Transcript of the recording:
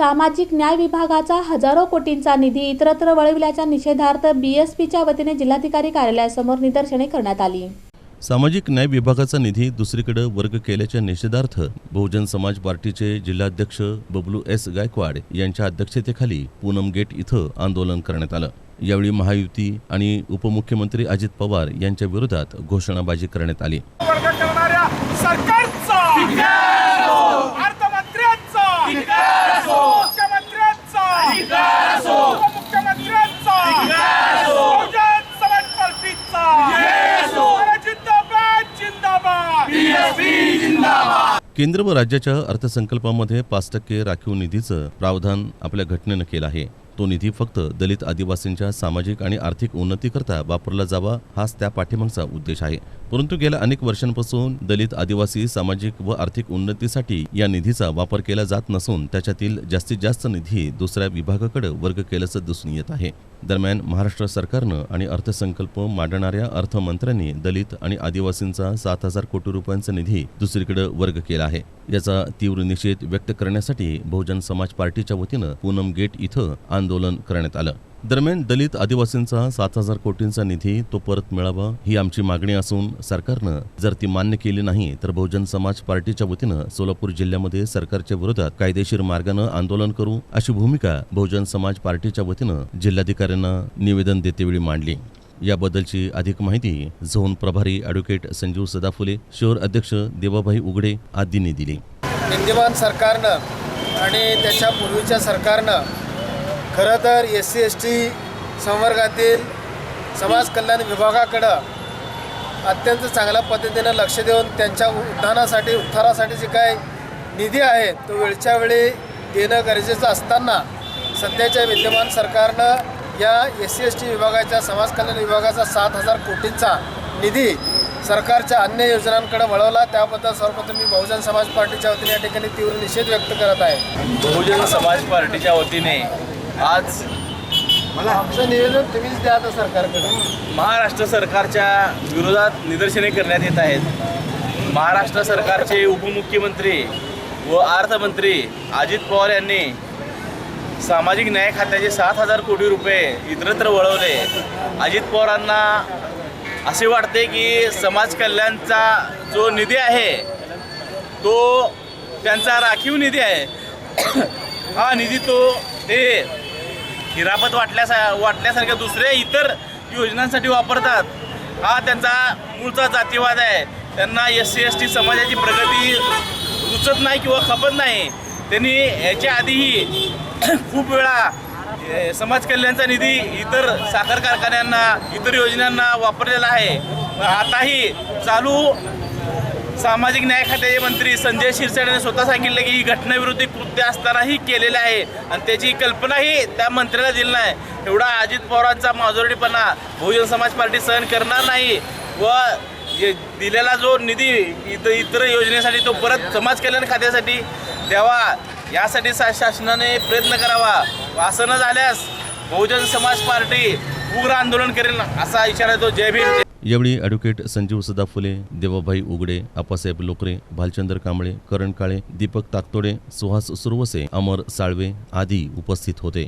सामाजिक न्याय विभागाचा हजारो कोटींचा निधी इतरत्र वळविल्याच्या निषेधार्थ बीएसपीच्या वतीने जिल्हाधिकारी कार्यालयासमोर निदर्शने करण्यात आली. सामाजिक न्याय विभागाचा निधी दुसरीकडे वर्ग केल्याच्या निषेधार्थ बहुजन समाज पार्टीचे जिल्हाध्यक्ष बबलू एस गायकवाड यांच्या अध्यक्षतेखाली पूनम गेट इथं आंदोलन करण्यात आलं. यावेळी महायुती आणि उपमुख्यमंत्री अजित पवार यांच्या विरोधात घोषणाबाजी करण्यात आली वर्ग करणाऱ्या सरकारचा अर्थमंत्र्यांचा मुख्यमंत्र्यांचा उपमुख्यमंत्र्यांचा बहुजन समाज पार्टीचा अरे जिंदाबाद जिंदाबाद केंद्र व राज्याच्या अर्थसंकल्पामध्ये पाच टक्के राखीव निधीचं प्रावधान आपल्या घटनेनं केलं आहे. तो निधी फक्त दलित आदिवासींच्या सामाजिक आणि आर्थिक उन्नतीकरता वापरला जावा हाच त्या पाठिंबाचा उद्देश आहे. परंतु गेल्या अनेक वर्षांपासून दलित आदिवासी सामाजिक व आर्थिक उन्नतीसाठी या निधीचा वापर केला जात नसून त्याच्यातील जास्तीत जास्त निधी दुसऱ्या विभागाकडे वर्ग केल्याचं दिसून येत आहे. दरम्यान महाराष्ट्र सरकारनं आणि अर्थसंकल्प मांडणाऱ्या अर्थमंत्र्यांनी दलित आणि आदिवासींचा सात हजार कोटी रुपयांचा निधी दुसरीकडे वर्ग केला आहे. याचा तीव्र निषेध व्यक्त करण्यासाठी बहुजन समाज पार्टीच्या वतीनं पूनम गेट इथं आंदोलन करण्यात आलं. दरम्यान दलित आदिवासींचा सात हजार कोटींचा निधी तो परत मिळावा ही आमची मागणी असून सरकारनं जर ती मान्य केली नाही तर बहुजन समाज पार्टीच्या वतीनं सोलापूर जिल्ह्यामध्ये सरकारच्या विरोधात कायदेशीर मार्गानं आंदोलन करू अशी भूमिका बहुजन समाज पार्टीच्या वतीनं जिल्हाधिकाऱ्यांना निवेदन देतेवेळी मांडली. याबद्दलची अधिक माहिती झोन प्रभारी ॲडव्होकेट संजीव सदाफुले शहर अध्यक्ष देवाभाई उघडे आदींनी दिली. विद्यमान सरकारनं आणि त्याच्या पूर्वीच्या सरकारनं खरं तर एस सी एस टी संवर्गातील समाज कल्याण विभागाकडं अत्यंत चांगल्या पद्धतीनं लक्ष देऊन त्यांच्या उत्थानासाठी उत्थानासाठी जे काय निधी आहे तो वेळच्या वेळी देणं गरजेचं असताना सध्याच्या विद्यमान सरकारनं या एस सी एस टी विभागाच्या समाज कल्याण विभागाचा सात हजार कोटींचा निधी सरकारच्या अन्य योजनांकडे वळवला. त्याबद्दल सर्वप्रथम मी बहुजन समाज पार्टीच्या वतीने या ठिकाणी तीव्र निषेध व्यक्त करत आहे. बहुजन समाज पार्टीच्या वतीने आज मला आमचं निवेदन तुम्हीच द्या आता सरकारकडे महाराष्ट्र सरकारच्या विरोधात निदर्शने करण्यात येत आहेत. महाराष्ट्र सरकारचे उपमुख्यमंत्री व अर्थमंत्री अजित पवार यांनी सामाजिक न्याय खात्याचे सात हजार कोटी रुपये इतरत्र वळवले. अजित पवारांना असे वाटते की समाज कल्याणचा जो निधी आहे तो त्यांचा राखीव निधी आहे. हा निधी तो ते हिरापत वाटल्यासा वाटल्यासारख्या दुसऱ्या इतर योजनांसाठी वापरतात. हा त्यांचा मूळचा जातीवाद आहे. त्यांना एस सी एस टी समाजाची प्रगती रुचत नाही किंवा खपत नाही. त्यांनी याच्या आधीही खूप वेळा समाज कल्याणचा निधी इतर साखर कारखान्यांना इतर योजनांना वापरलेला आहे. आताही चालू सामाजिक न्याय खात्याचे मंत्री संजय शिरसाट स्वतः सांगितलं की ही घटनाविरोधी कृत्य असतानाही केलेलं आहे आणि त्याची कल्पनाही त्या मंत्र्याला दिली नाही. एवढा अजित पवारांचा माजोरडीपणा बहुजन समाज पार्टी सहन करणार नाही व दिलेला जो निधी इतर इतर योजनेसाठी तो परत समाज कल्याण खात्यासाठी द्यावा. यासाठी सा शासनाने प्रयत्न करावा. असं न झाल्यास बहुजन समाज पार्टी उग्र आंदोलन करेल असा इशारा देतो. जय भीम. यावेळी ॲडव्होकेट संजीव सदाफुले देवाभाई उघडे आप्पासाहेब लोकरे भालचंद्र कांबळे करण काळे दीपक ताकतोडे सुहास सुरवसे अमर साळवे आदी उपस्थित होते.